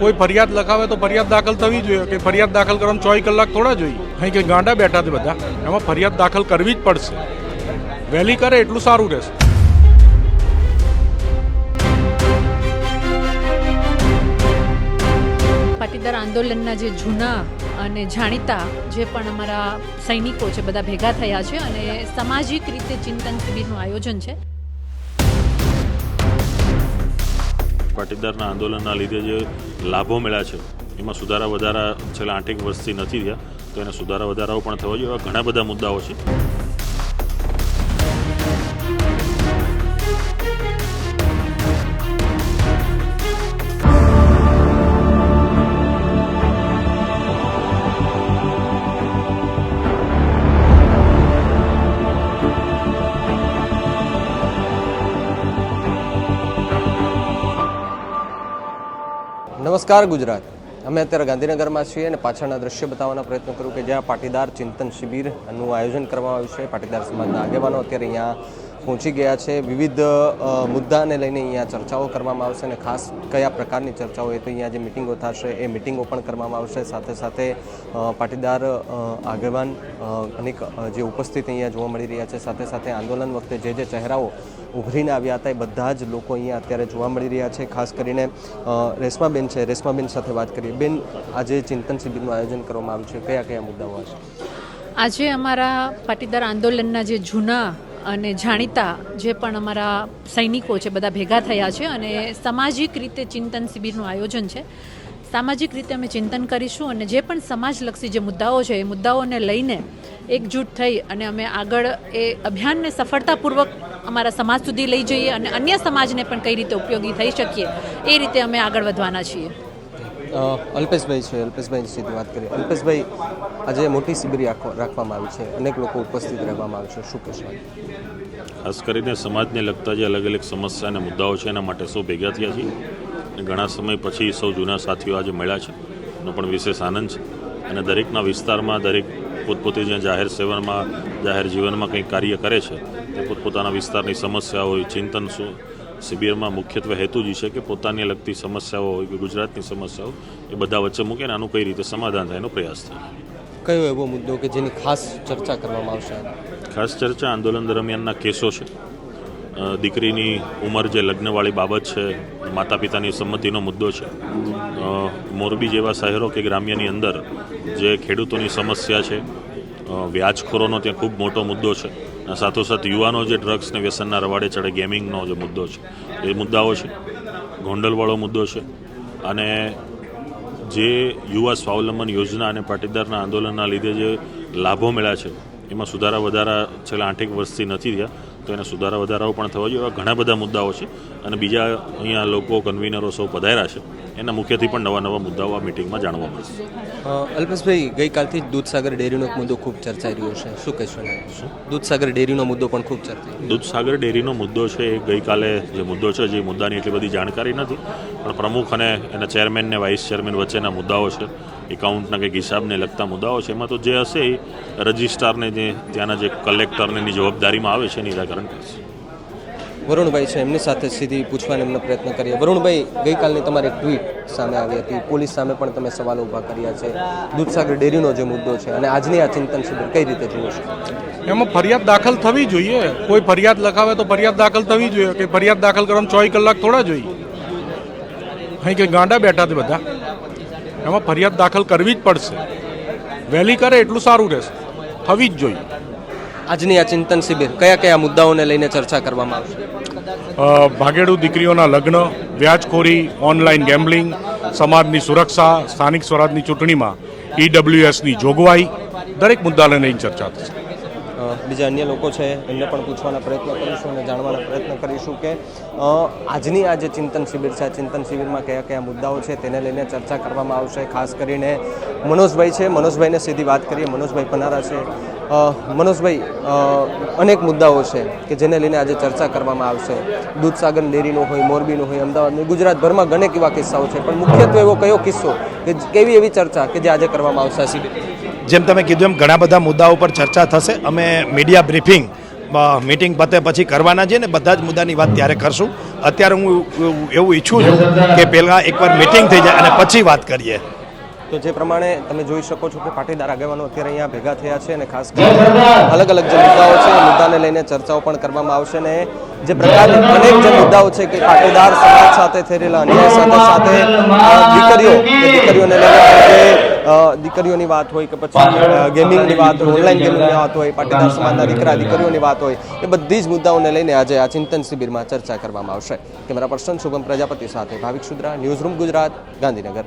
કોઈ ફરિયાદ લખાવે તો ફરિયાદ દાખલ થવી જોઈએ. કે ફરિયાદ દાખલ કરવાનું ચોવીસ કલાક થોડા જોઈએ. અહીં કે ગાંડા બેઠા છે બધા. એમાં ફરિયાદ દાખલ કરવી જ પડશે. વહેલી કરે એટલું સારું રહેશે. પાટીદાર આંદોલનના જે જૂના અને જાણીતા જે પણ અમારા સૈનિકો છે, બધા ભેગા થયા છે અને સામાજિક રીતે ચિંતન શિબિરનું આયોજન છે. પાટીદારના આંદોલનના લીધે જે લાભો મળ્યા છે, એમાં સુધારા વધારા છેલ્લા આઠેક વર્ષથી નથી થયા, તો એને સુધારા વધારાઓ પણ થવા જોઈએ એવા ઘણા બધા મુદ્દાઓ છે. નમસ્કાર ગુજરાત. અમે અત્યારે ગાંધીનગરમાં છીએ અને પાછળના દ્રશ્ય બતાવવાનો પ્રયત્ન કરું કે જ્યાં પાટીદાર ચિંતન શિબિરનું આયોજન કરવામાં આવ્યું છે. પાટીદાર સમાજના આગેવાનો અત્યારે અહીંયા પહોંચી ગયા છે. વિવિધ મુદ્દાને લઈને અહીંયા ચર્ચાઓ કરવામાં આવશે અને ખાસ કયા પ્રકારની ચર્ચાઓ એ તો અહીંયા જે મિટિંગો થશે એ મિટિંગો પણ કરવામાં આવશે. સાથે સાથે પાટીદાર આગેવાન અનેક જે ઉપસ્થિત અહીંયા જોવા મળી રહ્યા છે. સાથે સાથે આંદોલન વખતે જે જે ચહેરાઓ ઉભરીને આવ્યા હતા એ બધા જ લોકો અહીંયા અત્યારે જોવા મળી રહ્યા છે. ખાસ કરીને રેશમાબેન છે. રેશમાબેન સાથે વાત કરીએ. બેન, આજે ચિંતન શિબિરનું આયોજન કરવામાં આવ્યું છે. કયા કયા મુદ્દાઓ હશે? આજે અમારા પાટીદાર આંદોલનના જે જૂના અને જાણીતા જે પણ અમારા સૈનિકો છે, બધા ભેગા થયા છે અને સામાજિક રીતે ચિંતન શિબિરનું આયોજન છે. સામાજિક રીતે અમે ચિંતન કરીશું અને જે પણ સમાજલક્ષી જે મુદ્દાઓ છે, એ મુદ્દાઓને લઈને એકજૂટ થઈ અને અમે આગળ એ અભિયાનને સફળતાપૂર્વક અમારા સમાજ સુધી લઈ જઈએ અને અન્ય સમાજને પણ કઈ રીતે ઉપયોગી થઈ શકીએ, એ રીતે અમે આગળ વધવાના છીએ. અલ્પેશભાઈ છે, અલ્પેશભાઈ સીધી વાત કરીએ. અલ્પેશભાઈ, આજે મોટી શિબિર રાખવા- રાખવામાં આવી છે. અનેક લોકો ઉપસ્થિત રહેવામાં આવે છે. શું કહેશો? ખાસ કરીને સમાજને લગતા જે અલગ અલગ સમસ્યા અને મુદ્દાઓ છે, એના માટે સૌ ભેગા થયા છીએ. ઘણા સમય પછી સૌ જૂના સાથીઓ આજે મળ્યા છે. એનો પણ વિશેષ આનંદ છે. અને દરેકના વિસ્તારમાં દરેક પોતપોતે જ્યાં જાહેર સેવનમાં જાહેર જીવનમાં કંઈક કાર્ય કરે છે, તે પોતપોતાના વિસ્તારની સમસ્યાઓ હોય ચિંતન શું શિબિરમાં મુખ્યત્વે હેતુ જ છે કે પોતાને લગતી સમસ્યાઓ હોય કે ગુજરાતની સમસ્યાઓ એ બધા વચ્ચે મૂકીને આનું કઈ રીતે સમાધાન થાય એનો પ્રયાસ થાય. કયો એવો મુદ્દો કે જેની ખાસ ચર્ચા કરવામાં આવશે? ખાસ ચર્ચા આંદોલન દરમિયાનના કેસો છે. દીકરીની ઉંમર જે લગ્નવાળી બાબત છે માતા પિતાની સંમતિનો મુદ્દો છે. મોરબી જેવા શહેરો કે ગ્રામ્યની અંદર જે ખેડૂતોની સમસ્યા છે વ્યાજખોરોનો ત્યાં ખૂબ મોટો મુદ્દો છે. સાથોસાથ યુવાનો જે ડ્રગ્સને વ્યસનના રવાડે ચડે ગેમિંગનો જે મુદ્દો છે, એ મુદ્દાઓ છે, ગોંડલવાળો મુદ્દો છે. અને જે યુવા સ્વાવલંબન યોજના અને પાટીદારના આંદોલનના લીધે જે લાભો મળ્યા છે, એમાં સુધારા વધારા છેલ્લા આઠેક વર્ષથી નથી થયા. તો એને સુધારા વધારાઓ પણ થવા જોઈએ એવા ઘણા બધા મુદ્દાઓ છે. અને બીજા અહીંયા લોકો કન્વીનરો સૌ પધાર્યા છે. એના મુખ્યથી પણ નવા નવા મુદ્દાઓ આ મિટિંગમાં જાણવા મળશે. અલ્પેશભાઈ ગઈકાલથી જ દૂધસાગર ડેરીનો એક મુદ્દો ખૂબ ચર્ચાઈ રહ્યો છે. શું કહેશો દૂધસાગર ડેરીનો મુદ્દો પણ ખૂબ ચર્ચા દૂધસાગર ડેરીનો મુદ્દો છે એ ગઈકાલે જે મુદ્દો છે જે મુદ્દાની એટલી બધી જાણકારી નથી. પણ પ્રમુખ અને એના ચેરમેન ને વાઇસ ચેરમેન વચ્ચેના મુદ્દાઓ છે એકાઉન્ટના કંઈક હિસાબને લગતા મુદ્દાઓ છે. એમાં તો જે હશે એ રજિસ્ટ્રારને જે ત્યાંના જે કલેક્ટરને એની જવાબદારીમાં આવે છે નિરાકરણ કરશે વરુણભાઈ છે એમની સાથે સીધી પૂછવાનો એમનો પ્રયત્ન કરીએ. વરુણભાઈ ગઈકાલની તમારી ટ્વીટ સામે આવી હતી. પોલીસ સામે પણ તમે સવાલો ઊભા કર્યા છે. દૂધસાગર ડેરીનો જે મુદ્દો છે અને આજની આ ચિંતન શિબિર કઈ રીતે જુઓ છો? એમાં ફરિયાદ દાખલ થવી જોઈએ. કોઈ ફરિયાદ લખાવે તો ફરિયાદ દાખલ થવી જોઈએ. કે ફરિયાદ દાખલ કરવામાં ચોવીસ કલાક થોડા જોઈએ. અહીં કે ગાંડા બેઠા છે બધા. એમાં ફરિયાદ દાખલ કરવી જ પડશે. વહેલી કરે એટલું સારું રહેશે. થવી જ જોઈએ. આજની આ ચિંતન શિબિર કયા કયા મુદ્દાઓને લઈને ચર્ચા કરવામાં આવશે? ભાગેડુ દીકરીઓના લગ્ન વ્યાજખોરી ઓનલાઈન ગેમ્બલિંગ સમાજની સુરક્ષા સ્થાનિક સ્વરાજની ચૂંટણીમાં ઈડબ્લ્યુએસની જોગવાઈ દરેક મુદ્દાને લઈને ચર્ચા થશે. બીજા અન્ય લોકો છે એમને પણ પૂછવાના પ્રયત્ન કરીશું અને જાણવાના પ્રયત્ન કરીશું કે આજની આ જે ચિંતન શિબિર છે આ ચિંતન શિબિરમાં કયા કયા મુદ્દાઓ છે તેને લઈને ચર્ચા કરવામાં આવશે. ખાસ કરીને મનોજભાઈ છે મનોજભાઈને સીધી વાત કરીએ. મનોજભાઈ પનારા છે મનોજભાઈ અનેક મુદ્દાઓ છે કે જેને લઈને આજે ચર્ચા કરવામાં આવશે. દૂધસાગર ડેરીનો હોય, મોરબીનો હોય અમદાવાદનો ગુજરાતભરમાં ગણેક એવા કિસ્સાઓ છે, પણ મુખ્યત્વે એવો કયો કિસ્સો કે કેવી એવી ચર્ચા કે જે આજે કરવામાં આવશે? જેમ તમે કીધું એમ ઘણા બધા મુદ્દાઓ પર ચર્ચા થશે. અમે મીડિયા બ્રીફિંગ મિટિંગ પતે પછી કરવાના છે ને બધા જ મુદ્દાની વાત ત્યારે કરશું. અત્યારે હું એવું ઈચ્છું છું કે પહેલાં એકવાર મિટિંગ થઈ જાય અને પછી વાત કરીએ. તો જે પ્રમાણે તમે જોઈ શકો છો કે પાટીદાર આગેવાનો અત્યારે અહીંયા ભેગા થયા છે અને ખાસ કરીને અલગ અલગ જે મુદ્દાઓ છે મુદ્દાને લઈને ચર્ચાઓ પણ કરવામાં આવશે ને જે પ્રકારની અનેક જે મુદ્દાઓ છે કે પાટીદાર સમાજ સાથે થઈ રહેલા અન્યાય સાથે સાથે દીકરીઓ દીકરીઓને લઈને દીકરીઓની વાત હોય કે પછી ગેમિંગની વાત હોય ઓનલાઈન ગેમિંગની વાત હોય પાટીદાર સમાજના દીકરા દીકરીઓની વાત હોય એ બધી જ મુદ્દાઓને લઈને આજે આ ચિંતન શિબિરમાં ચર્ચા કરવામાં આવશે. કેમેરા પર્સન શુભમ પ્રજાપતિ સાથે ભાવિક સુદ્રા ન્યૂઝરૂમ ગુજરાત ગાંધીનગર.